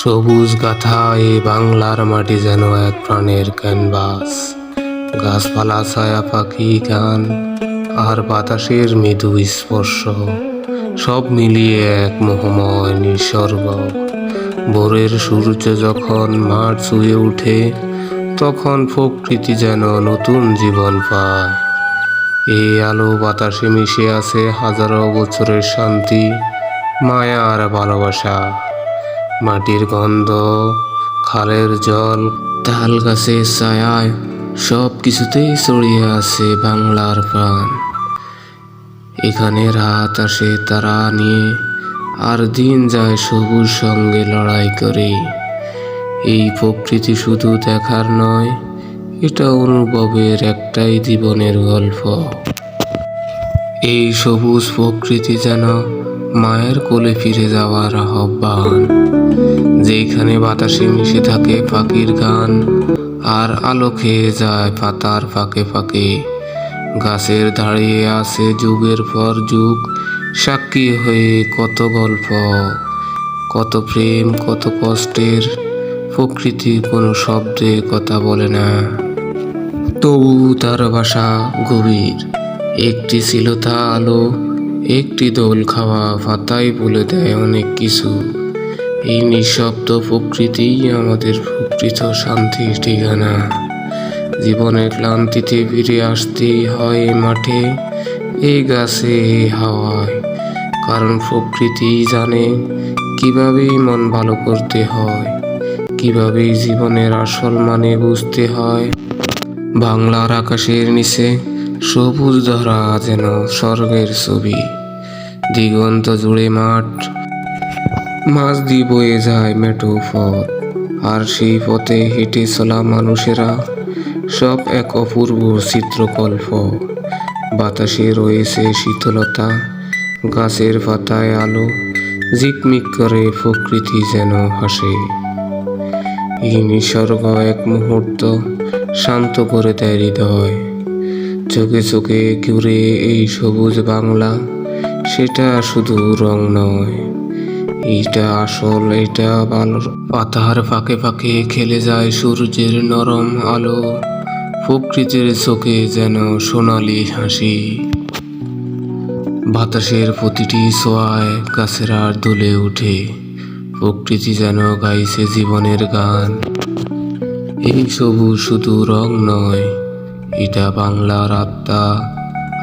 সবুজ গাথা এ বাংলার মাটি যেন এক প্রাণের ক্যানভাস। গাছপালা, ছায়া, পাখি, গান আর বাতাসের মৃদু স্পর্শ, সব মিলিয়ে এক মোহময় নিসর্গ। ভোরের সূর্য যখন মাঠ ছুঁয়ে ওঠে তখন প্রকৃতি যেন নতুন জীবন পায়। এই আলো বাতাসে মিশে আছে হাজারো বছরের শান্তি, মায়া আর ভালোবাসা। মাটির গন্ধ, খালের জল, তাল গাছের ছায়ায় সব কিছুতেই ছড়িয়ে আছে বাংলার প্রাণ। এখানে রাত আসে তারা নিয়ে, আর দিন যায় সবুজ সঙ্গে লড়াই করে। এই প্রকৃতি শুধু দেখার নয়, এটা অনুভবের একটাই জীবনের গল্প। এই সবুজ প্রকৃতি যেন মায়ের কোলে ফিরে যাওয়ার আহ্বান। যেখানে বাতাসে মিশে থাকে পাখির গান, আর আলো খেয়ে যায় পাতার ফাঁকে ফাঁকে। গাছের দাঁড়িয়ে আছে যুগের পর যুগ, সাক্ষী হয়ে কত গল্প, কত প্রেম, কত কষ্টের প্রকৃতি কোনো শব্দে কথা বলে না। তবু তার ভাষা গভীর। একটি ছিল তা আলো একটি দোল খাওয়া পাতাই বলে দেয় অনেক কিছু। এই নিঃশব্দ প্রকৃতিই আমাদের প্রকৃত শান্তির ঠিকানা। জীবনের ক্লান্তিতে ফিরে আসতেই হয় মাঠে এই গাছে এই হাওয়ায়। কারণ প্রকৃতি জানে কীভাবে মন ভালো করতে হয় কীভাবে জীবনের আসল মানে বুঝতে হয়। বাংলার আকাশের নিচে সবুজ ধরা যেন স্বর্গের ছবি। দিগন্ত জুড়ে মাঠ, মাছ দিয়ে বয়ে যায় মেঠো পথ। আর সেই পথে হেঁটে চলা মানুষেরা সব এক অপূর্ব চিত্রকল্প। বাতাসে রয়েছে শীতলতা, গাছের পাতায় আলো, ঝিকমিক করে প্রকৃতি যেন হাসে। এই নিসর্গ এক মুহূর্ত শান্ত করে দেয় হৃদয়। চোখে চোখে ঘুরে এই সবুজ বাংলা, সেটা শুধু রং নয়। এইটা আসল, এটা পাতার ফাঁকে ফাঁকে খেলে যায় সূর্যের নরম আলো, প্রকৃতির চোখে যেন সোনালি হাসি। বাতাসের প্রতিটি ছোঁয়ায় গাছেরা দুলে ওঠে প্রকৃতি যেন গাইছে জীবনের গান। এই সবুজ শুধু রং নয় এটা বাংলার আত্মা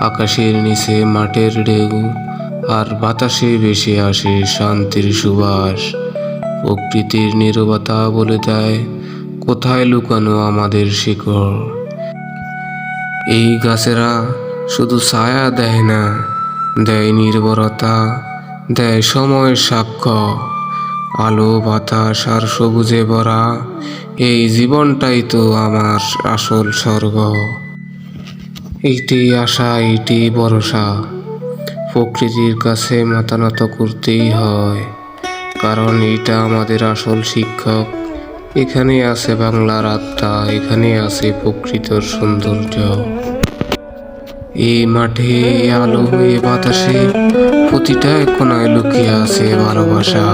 আকাশের নিচে মাঠের ঢেউ, আর বাতাসে ভেসে আসে শান্তির সুবাস। প্রকৃতির নীরবতা বলে দেয়, কোথায় লুকানো আমাদের শিকড়? এই গাছেরা শুধু ছায়া দেয় না, দেয় নির্ভরতা দেয় সময়ের সাক্ষ্য। আলো, বাতাস, আর সবুজে ভরা এই জীবনটাই তো আমার আসল স্বর্গ। এইটি আশা, এইটি ভরসা। প্রকৃতির কাছে মাথা নত করতেই হয়, কারণ এটা আমাদের আসল শিক্ষক। এখানে আছে বাংলার আত্মা এখানে আছে প্রকৃতির সৌন্দর্য। এই মাঠে আলো, এই বাতাসে প্রতিটা কোনায় লুকিয়ে আছে ভালোবাসা।